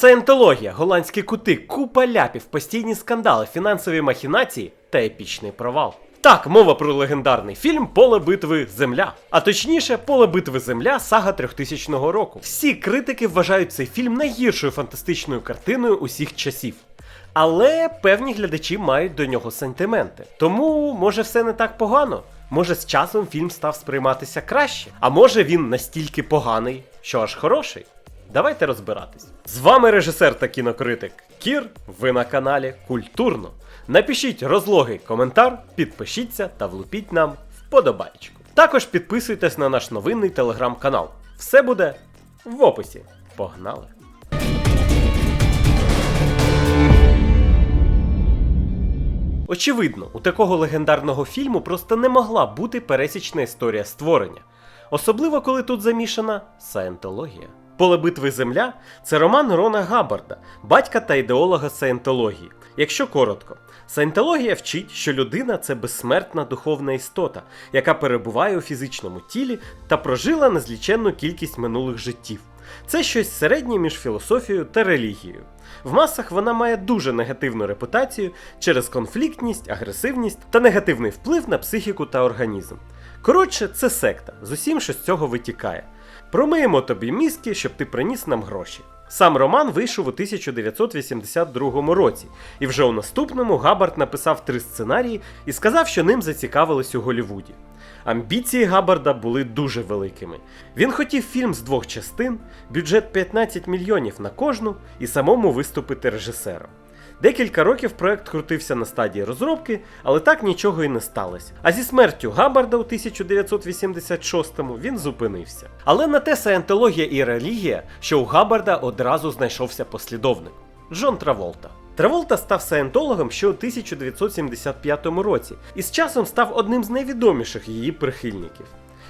Саєнтологія, голландські кути, купа ляпів, постійні скандали, фінансові махінації та епічний провал. Так, мова про легендарний фільм Поле битви Земля. А точніше, Поле битви Земля сага 3000 року. Всі критики вважають цей фільм найгіршою фантастичною картиною усіх часів. Але певні глядачі мають до нього сентименти. Тому, може, все не так погано. Може, з часом фільм став сприйматися краще. А може він настільки поганий, що аж хороший. Давайте розбиратись. З вами режисер та кінокритик Кір. Ви на каналі Культурно. Напишіть розлогий коментар, підпишіться та влупіть нам вподобайку. Також підписуйтесь на наш новинний телеграм-канал. Все буде в описі. Погнали! Очевидно, у такого легендарного фільму просто не могла бути пересічна історія створення, особливо коли тут замішана саєнтологія. Поле битви Земля це роман Рона Габбарда, батька та ідеолога саєнтології. Якщо коротко, саєнтологія вчить, що людина це безсмертна духовна істота, яка перебуває у фізичному тілі та прожила незліченну кількість минулих життів. Це щось середнє між філософією та релігією. В масах вона має дуже негативну репутацію через конфліктність, агресивність та негативний вплив на психіку та організм. Коротше, це секта з усім, що з цього витікає. Промиємо тобі мізки, щоб ти приніс нам гроші. Сам роман вийшов у 1982 році, і вже у наступному Габбард написав три сценарії і сказав, що ним зацікавились у Голлівуді. Амбіції Габбарда були дуже великими. Він хотів фільм з двох частин, бюджет 15 мільйонів на кожну і самому виступити режисером. Декілька років проект крутився на стадії розробки, але так нічого і не сталося. А зі смертю Габбарда у 1986-му він зупинився. Але на те саєнтологія і релігія, що у Габбарда одразу знайшовся послідовник Джон Траволта. Траволта став саєнтологом ще у 1975 році і з часом став одним з найвідоміших її прихильників.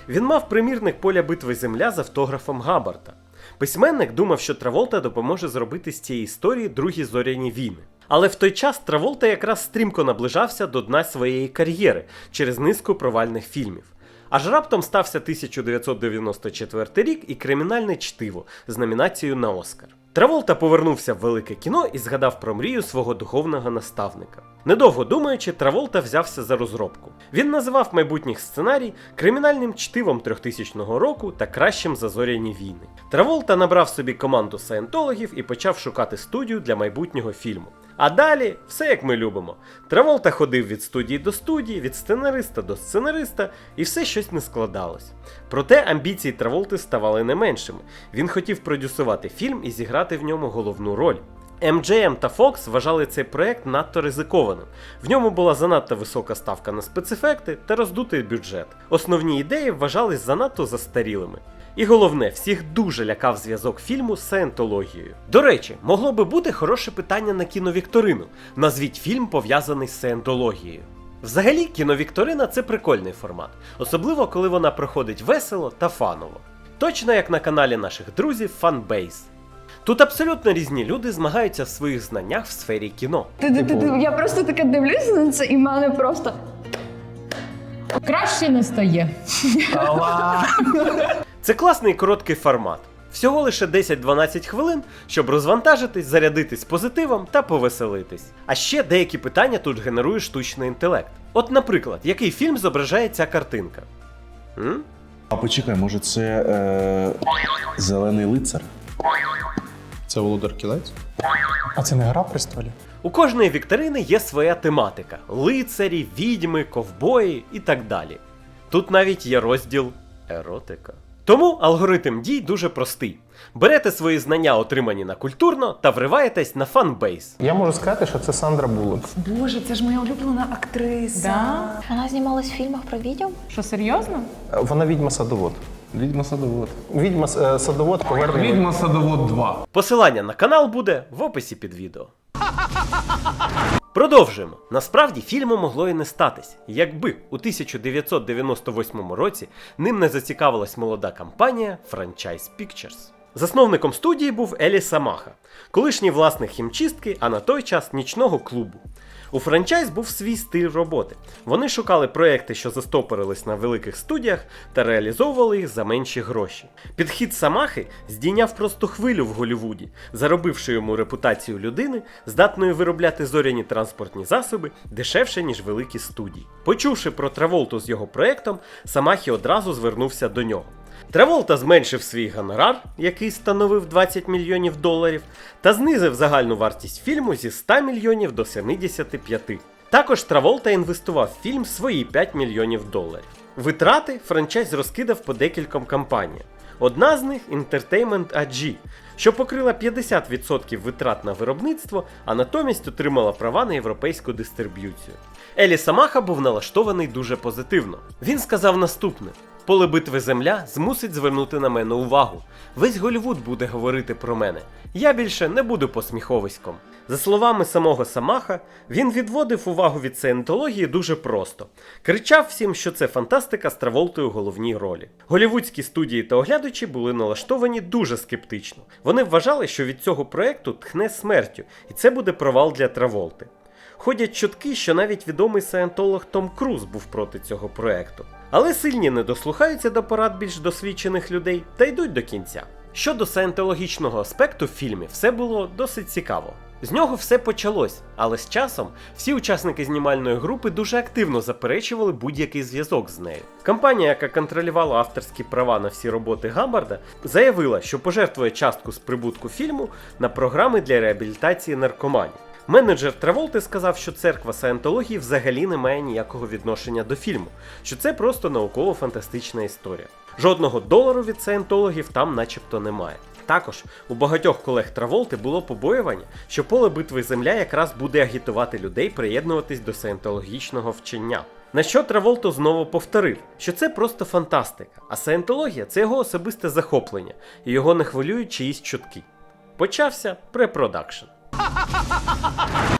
Він мав примірник поля битви Земля з автографом Габбарда. Письменник думав, що Траволта допоможе зробити з цієї історії другі зоряні війни. Але в той час Траволта якраз стрімко наближався до дна своєї кар'єри через низку провальних фільмів. Аж раптом стався 1994 рік і кримінальне чтиво з номінацією на Оскар. Траволта повернувся в велике кіно і згадав про мрію свого духовного наставника. Недовго думаючи, Траволта взявся за розробку. Він називав майбутніх сценарій кримінальним чтивом 3000 року та кращим за зоряні війни. Траволта набрав собі команду саєнтологів і почав шукати студію для майбутнього фільму. А далі все як ми любимо. Траволта ходив від студії до студії, від сценариста до сценариста, і все щось не складалось. Проте амбіції Траволти ставали не меншими. Він хотів продюсувати фільм і зіграти в ньому головну роль. MGM та Fox вважали цей проект надто ризикованим. В ньому була занадто висока ставка на спецефекти та роздутий бюджет. Основні ідеї вважались занадто застарілими. І головне, всіх дуже лякав зв'язок фільму з саєнтологією. До речі, могло би бути хороше питання на кіновікторину. Назвіть фільм пов'язаний з саєнтологією. Взагалі, кіновікторина це прикольний формат, особливо коли вона проходить весело та фаново. Точно як на каналі наших друзів Fanbase. Тут абсолютно різні люди змагаються в своїх знаннях в сфері кіно. Ти, ти, ти, ти, я просто таке дивлюся на це, і в мене просто Краще не стає. Це класний короткий формат. Всього лише 10-12 хвилин, щоб розвантажитись, зарядитись позитивом та повеселитись. А ще деякі питання тут генерує штучний інтелект. От, наприклад, який фільм зображає ця картинка? М? А почекай, може це е, зелений лицар? Це Володар Кілець? А це не гра престолів? У кожної вікторини є своя тематика: лицарі, відьми, ковбої і так далі. Тут навіть є розділ еротика. Тому алгоритм дій дуже простий. Берете свої знання, отримані на культурно, та вриваєтесь на фанбейс. Я можу сказати, що це Сандра Буллок. Боже, це ж моя улюблена актриса. Да? вона знімалась в фільмах про відьом. Що серйозно? Вона відьма садовод. Відьма садовод. Відьма е, садовод повернення. Відьма садовод 2. Посилання на канал буде в описі під відео. Продовжуємо. Насправді фільму могло і не статись, якби у 1998 році ним не зацікавилась молода компанія Franchise Pictures. Засновником студії був Елі Самаха, колишній власник хімчистки, а на той час нічного клубу. У франчайз був свій стиль роботи. Вони шукали проекти, що застопорились на великих студіях, та реалізовували їх за менші гроші. Підхід Самахи здійняв просто хвилю в Голлівуді, заробивши йому репутацію людини, здатної виробляти зоряні транспортні засоби дешевше, ніж великі студії. Почувши про Траволту з його проектом, Самахі одразу звернувся до нього. Траволта зменшив свій гонорар, який становив 20 мільйонів доларів, та знизив загальну вартість фільму зі 100 мільйонів до 75. Також Траволта інвестував в фільм свої 5 мільйонів доларів. Витрати франчайз розкидав по декільком компаніям. Одна з них Entertainment AG, що покрила 50% витрат на виробництво, а натомість отримала права на європейську дистриб'юцію. Елі Самаха був налаштований дуже позитивно. Він сказав наступне: Поле битви земля змусить звернути на мене увагу. Весь Голівуд буде говорити про мене. Я більше не буду посміховиськом. За словами самого Самаха, він відводив увагу від сеєнтології дуже просто. Кричав всім, що це фантастика з Траволтою у головній ролі. Голівудські студії та оглядачі були налаштовані дуже скептично. Вони вважали, що від цього проекту тхне смертю, і це буде провал для Траволти. Ходять чутки, що навіть відомий саєнтолог Том Круз був проти цього проекту. Але сильні не дослухаються до порад більш досвідчених людей та йдуть до кінця. Щодо саєнтологічного аспекту в фільмі, все було досить цікаво. З нього все почалось, але з часом всі учасники знімальної групи дуже активно заперечували будь-який зв'язок з нею. Компанія, яка контролювала авторські права на всі роботи Гамбарда, заявила, що пожертвує частку з прибутку фільму на програми для реабілітації наркоманів. Менеджер Траволти сказав, що церква саєнтології взагалі не має ніякого відношення до фільму, що це просто науково-фантастична історія. Жодного долару від саєнтологів там начебто немає. Також у багатьох колег Траволти було побоювання, що поле битви земля якраз буде агітувати людей приєднуватись до саєнтологічного вчення. На що Траволто знову повторив, що це просто фантастика, а саєнтологія це його особисте захоплення, і його не хвилюють чиїсь чутки. Почався препродакшн.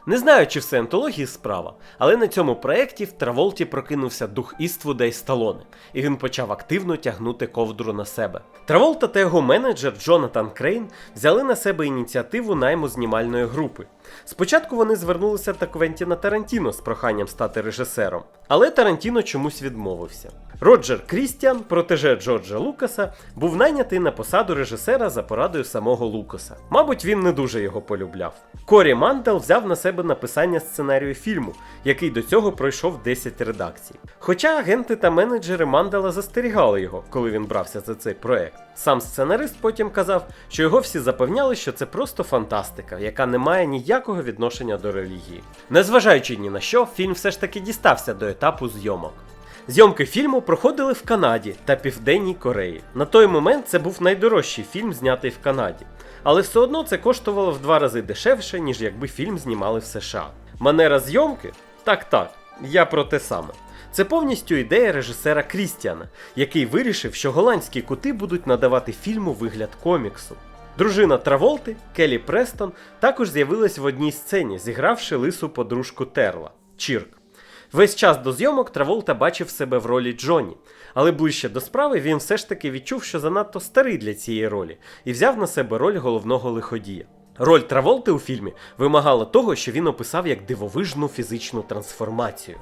Не знаю, чи в саєнтології справа, але на цьому проєкті в Траволті прокинувся дух Іствуда і Сталоне, і він почав активно тягнути ковдру на себе. Траволта та його менеджер Джонатан Крейн взяли на себе ініціативу найму знімальної групи. Спочатку вони звернулися до Квентіна Тарантіно з проханням стати режисером, але Тарантіно чомусь відмовився. Роджер Крістіан, протеже Джорджа Лукаса, був найнятий на посаду режисера за порадою самого Лукаса. Мабуть, він не дуже його полюбляв. Корі Мантел взяв на себе написання сценарію фільму, який до цього пройшов 10 редакцій. Хоча агенти та менеджери Мандела застерігали його, коли він брався за цей проект. Сам сценарист потім казав, що його всі запевняли, що це просто фантастика, яка не має ніякого відношення до релігії. Незважаючи ні на що, фільм все ж таки дістався до етапу зйомок. Зйомки фільму проходили в Канаді та Південній Кореї. На той момент це був найдорожчий фільм, знятий в Канаді. Але все одно це коштувало в два рази дешевше, ніж якби фільм знімали в США. Манера зйомки? Так так, я про те саме. Це повністю ідея режисера Крістіана, який вирішив, що голландські кути будуть надавати фільму вигляд коміксу. Дружина Траволти, Келі Престон, також з'явилась в одній сцені, зігравши лису подружку Терла Чірк. Весь час до зйомок Траволта бачив себе в ролі Джонні, але ближче до справи він все ж таки відчув, що занадто старий для цієї ролі, і взяв на себе роль головного лиходія. Роль Траволти у фільмі вимагала того, що він описав як дивовижну фізичну трансформацію.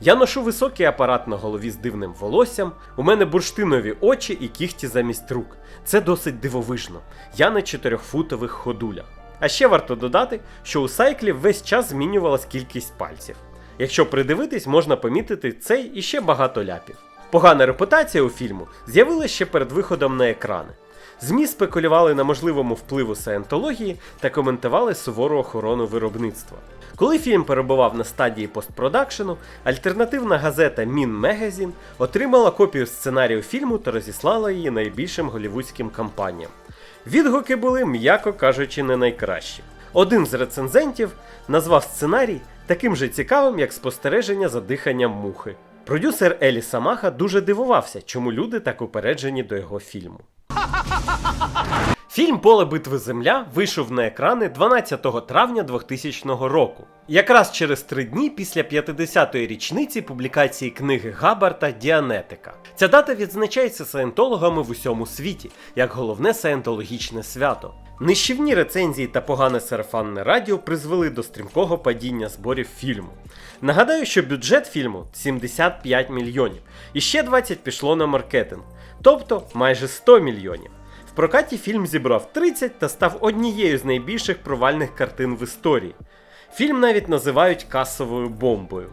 Я ношу високий апарат на голові з дивним волоссям, у мене бурштинові очі і кіхті замість рук. Це досить дивовижно. Я на чотирьохфутових ходулях. А ще варто додати, що у сайклі весь час змінювалась кількість пальців. Якщо придивитись, можна помітити цей і ще багато ляпів. Погана репутація у фільму з'явилася ще перед виходом на екрани. ЗМІ спекулювали на можливому впливу саєнтології та коментували сувору охорону виробництва. Коли фільм перебував на стадії постпродакшену, альтернативна газета Min Magazine отримала копію сценарію фільму та розіслала її найбільшим голівудським компаніям. Відгуки були, м'яко кажучи, не найкращі. Один з рецензентів назвав сценарій таким же цікавим, як спостереження за диханням мухи. Продюсер Елі Самаха дуже дивувався, чому люди так упереджені до його фільму. Фільм Поле битви Земля вийшов на екрани 12 травня 2000 року. Якраз через три дні після 50-ї річниці публікації книги Габарта Діанетика. Ця дата відзначається саєнтологами в усьому світі як головне саєнтологічне свято. Нищівні рецензії та погане сарафанне радіо призвели до стрімкого падіння зборів фільму. Нагадаю, що бюджет фільму 75 мільйонів, і ще 20 пішло на маркетинг, тобто майже 100 мільйонів. Прокаті фільм зібрав 30 та став однією з найбільших провальних картин в історії. Фільм навіть називають касовою бомбою.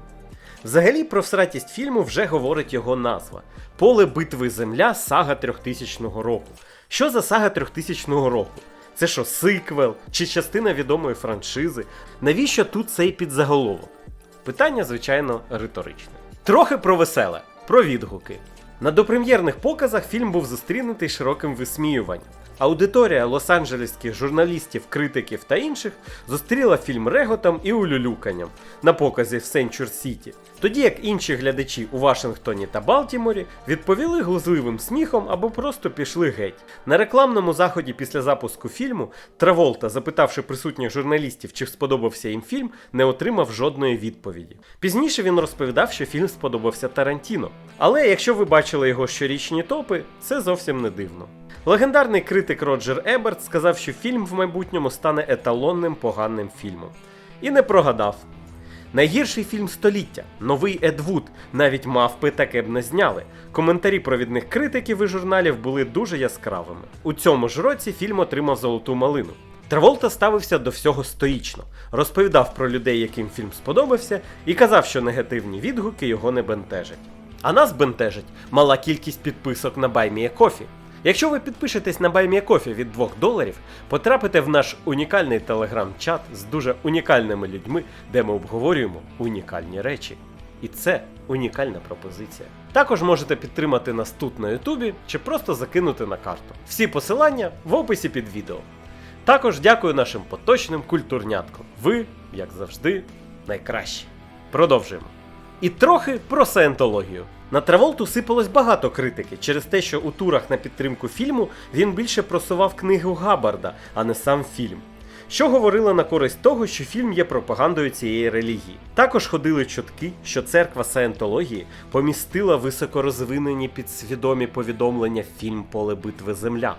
Взагалі про всратість фільму вже говорить його назва: Поле битви Земля сага 3000 року. Що за сага 3000 року? Це що, сиквел чи частина відомої франшизи? Навіщо тут цей підзаголовок? Питання, звичайно, риторичне. Трохи про веселе, про відгуки. На допрем'єрних показах фільм був зустрінутий широким висміюванням. Аудиторія лос-анджелеських журналістів, критиків та інших зустріла фільм реготом і улюлюканням на показі в Сенчур Сіті, тоді як інші глядачі у Вашингтоні та Балтіморі відповіли глузливим сміхом або просто пішли геть. На рекламному заході після запуску фільму Траволта, запитавши присутніх журналістів, чи сподобався їм фільм, не отримав жодної відповіді. Пізніше він розповідав, що фільм сподобався Тарантіно. Але якщо ви бачили його щорічні топи, це зовсім не дивно. Легендарний критик Роджер Еберт сказав, що фільм в майбутньому стане еталонним поганим фільмом. І не прогадав. Найгірший фільм століття, новий Ед Вуд, навіть мавпи таке б не зняли. Коментарі провідних критиків і журналів були дуже яскравими. У цьому ж році фільм отримав золоту малину. Траволта ставився до всього стоїчно, розповідав про людей, яким фільм сподобався, і казав, що негативні відгуки його не бентежать. А нас бентежить мала кількість підписок на BuyMeACoffee. Якщо ви підпишетесь на BuyMeACoffee від 2 доларів, потрапите в наш унікальний телеграм-чат з дуже унікальними людьми, де ми обговорюємо унікальні речі. І це унікальна пропозиція. Також можете підтримати нас тут на Ютубі чи просто закинути на карту. Всі посилання в описі під відео. Також дякую нашим поточним культурняткам. Ви, як завжди, найкращі. Продовжуємо. І трохи про саєнтологію. На Траволту сипалось багато критики через те, що у турах на підтримку фільму він більше просував книгу Габарда, а не сам фільм. Що говорило на користь того, що фільм є пропагандою цієї релігії. Також ходили чутки, що церква саєнтології помістила високорозвинені підсвідомі повідомлення фільм Поле битви Земля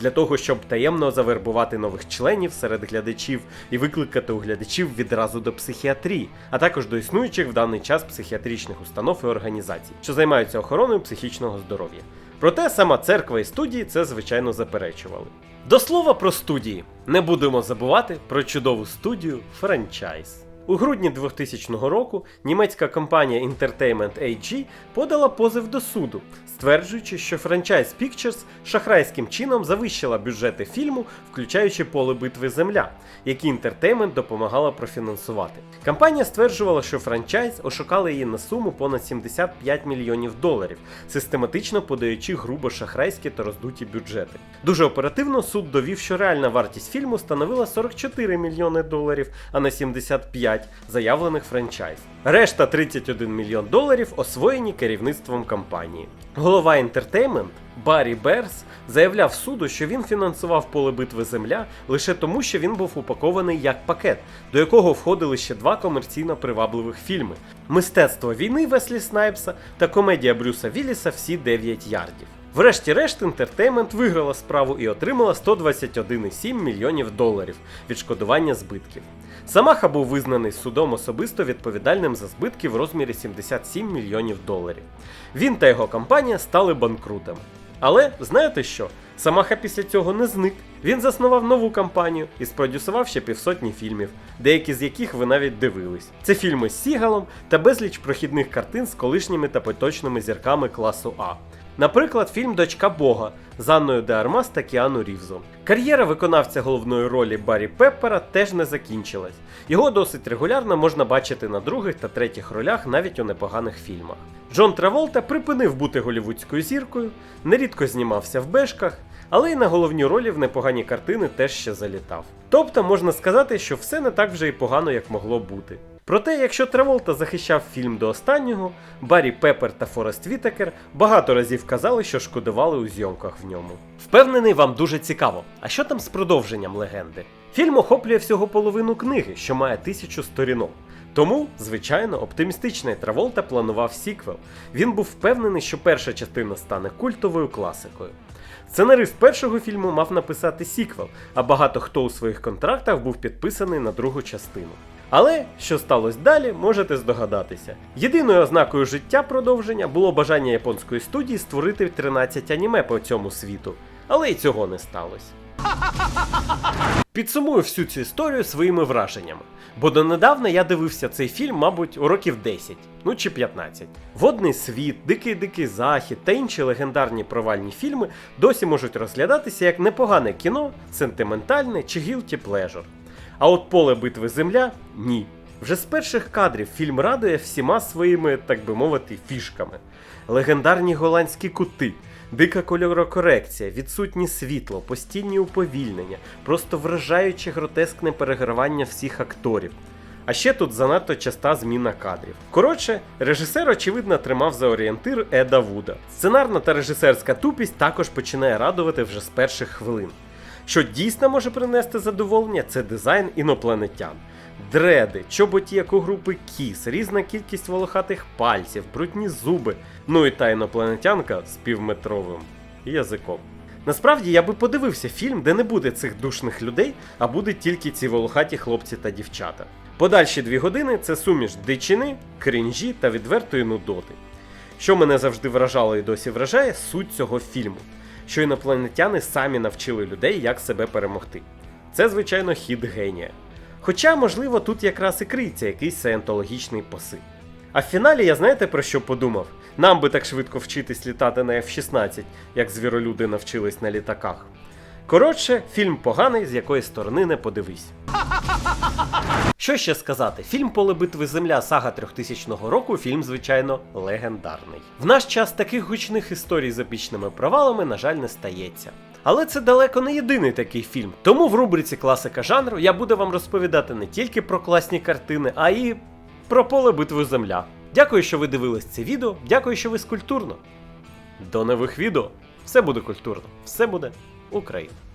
для того, щоб таємно завербувати нових членів серед глядачів і викликати у глядачів відразу до психіатрії, а також до існуючих в даний час психіатричних установ і організацій, що займаються охороною психічного здоров'я. Проте сама церква і студії це звичайно заперечували. До слова про студії, не будемо забувати про чудову студію франчайз. У грудні 2000 року німецька компанія Entertainment AG подала позов до суду, стверджуючи, що франчайз Pictures шахрайським чином завищила бюджети фільму, включаючи поле битви Земля, які Entertainment допомагала профінансувати. Компанія стверджувала, що франчайз ошукали її на суму понад 75 мільйонів доларів, систематично подаючи грубо шахрайські та роздуті бюджети. Дуже оперативно суд довів, що реальна вартість фільму становила 44 мільйони доларів, а не 75 заявлених франчайз. Решта 31 мільйон доларів освоєні керівництвом компанії. Голова Entertainment Баррі Берс заявляв суду, що він фінансував поле битви Земля лише тому, що він був упакований як пакет, до якого входили ще два комерційно привабливих фільми: Мистецтво війни Веслі Снайпса та комедія Брюса Вілліса Всі 9 ярдів. Врешті-решт, Entertainment виграла справу і отримала 121,7 мільйонів доларів відшкодування збитків. Самаха був визнаний судом особисто відповідальним за збитки в розмірі 77 мільйонів доларів. Він та його компанія стали банкрутами. Але знаєте що? Самаха після цього не зник. Він заснував нову компанію і спродюсував ще півсотні фільмів, деякі з яких ви навіть дивились. Це фільми з Сігалом та безліч прохідних картин з колишніми та поточними зірками класу А. Наприклад, фільм Дочка Бога з Анною де Армас та Кіану Рівзом. Кар'єра виконавця головної ролі Баррі Пеппера теж не закінчилась. Його досить регулярно можна бачити на других та третіх ролях навіть у непоганих фільмах. Джон Траволта припинив бути голівудською зіркою, нерідко знімався в бешках, але й на головні ролі в непогані картини теж ще залітав. Тобто можна сказати, що все не так вже і погано, як могло бути. Проте, якщо Траволта захищав фільм до останнього, Баррі Пеппер та Форест Вітакер багато разів казали, що шкодували у зйомках в ньому. Впевнений, вам дуже цікаво. А що там з продовженням легенди? Фільм охоплює всього половину книги, що має тисячу сторінок. Тому, звичайно, оптимістичний Траволта планував сіквел. Він був впевнений, що перша частина стане культовою класикою. Сценарист першого фільму мав написати сіквел, а багато хто у своїх контрактах був підписаний на другу частину. Але що сталося далі, можете здогадатися. Єдиною ознакою життя продовження було бажання японської студії створити 13 аніме по цьому світу, але й цього не сталося. Підсумую всю цю історію своїми враженнями. Бо донедавна я дивився цей фільм, мабуть, у років 10, ну чи 15. Водний світ, Дикий Дикий Захід та інші легендарні провальні фільми досі можуть розглядатися як непогане кіно, сентиментальне чи guilty pleasure. А от поле битви Земля ні. Вже з перших кадрів фільм радує всіма своїми, так би мовити, фішками. Легендарні голландські кути, дика кольорокорекція, відсутнє світло, постійні уповільнення, просто вражаюче гротескне перегравання всіх акторів. А ще тут занадто часта зміна кадрів. Коротше, режисер, очевидно, тримав за орієнтир Еда Вуда. Сценарна та режисерська тупість також починає радувати вже з перших хвилин. Що дійсно може принести задоволення, це дизайн інопланетян. Дреди, чоботі як у групи кіс, різна кількість волохатих пальців, брудні зуби, ну і та інопланетянка з півметровим язиком. Насправді я би подивився фільм, де не буде цих душних людей, а будуть тільки ці волохаті хлопці та дівчата. Подальші дві години це суміш дичини, крінжі та відвертої нудоти. Що мене завжди вражало і досі вражає, суть цього фільму, що інопланетяни самі навчили людей, як себе перемогти. Це, звичайно, хід генія. Хоча, можливо, тут якраз і криється якийсь саєнтологічний посил. А в фіналі я знаєте про що подумав? Нам би так швидко вчитись літати на F-16, як звіролюди навчились на літаках. Коротше, фільм поганий, з якої сторони не подивись. Що ще сказати? Фільм Поле битви Земля сага 3000 року фільм, звичайно, легендарний. В наш час таких гучних історій з епічними провалами, на жаль, не стається. Але це далеко не єдиний такий фільм. Тому в рубриці класика жанру я буду вам розповідати не тільки про класні картини, а й про поле битви Земля. Дякую, що ви дивились це відео. Дякую, що ви скульптурно. До нових відео. Все буде культурно, все буде Україна.